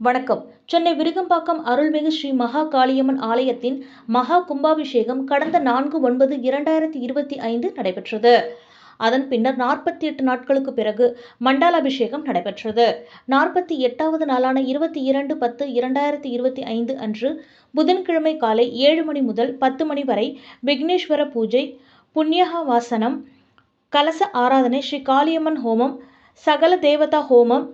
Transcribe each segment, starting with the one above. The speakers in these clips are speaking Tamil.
வணக்கம். சென்னை விருகம்பாக்கம் அருள்மிகு ஸ்ரீ மகா காளியம்மன் ஆலயத்தின் மகா கும்பாபிஷேகம் கடந்த நான்கு ஒன்பது இரண்டாயிரத்தி இருபத்தி ஐந்து நடைபெற்றது. அதன் பின்னர் நாற்பத்தி எட்டு நாட்களுக்கு பிறகு மண்டாலாபிஷேகம் நடைபெற்றது. நாற்பத்தி எட்டாவது நாளான இருபத்தி இரண்டு பத்து இரண்டாயிரத்தி இருபத்தி ஐந்து அன்று புதன்கிழமை காலை ஏழு மணி முதல் பத்து மணி வரை விக்னேஸ்வர பூஜை புண்ணியகா வாசனம் கலச ஆராதனை ஸ்ரீ காளியம்மன் ஹோமம் சகல தேவதா ஹோமம்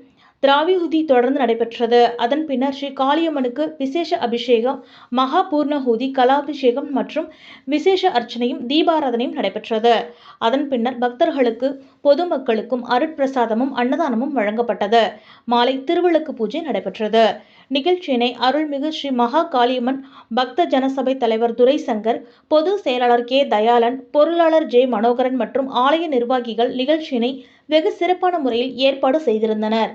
திராவிகுதி தொடர்ந்து நடைபெற்றது. அதன் பின்னர் ஸ்ரீ காளியம்மனுக்கு விசேஷ அபிஷேகம் மகா பூர்ணஹூதி கலாபிஷேகம் மற்றும் விசேஷ அர்ச்சனையும் தீபாராதனையும் நடைபெற்றது. அதன் பின்னர் பக்தர்களுக்கு பொதுமக்களுக்கும் அருட்பிரசாதமும் அன்னதானமும் வழங்கப்பட்டது. மாலை திருவிளக்கு பூஜை நடைபெற்றது. நிகழ்ச்சியினை அருள்மிகு ஸ்ரீ மகா காளியம்மன் பக்த ஜனசபை தலைவர் துரைசங்கர் பொது செயலாளர் கே. தயாளன் பொருளாளர் ஜே. மனோகரன் மற்றும் ஆலய நிர்வாகிகள் நிகழ்ச்சியினை வெகு சிறப்பான முறையில் ஏற்பாடு செய்திருந்தனர்.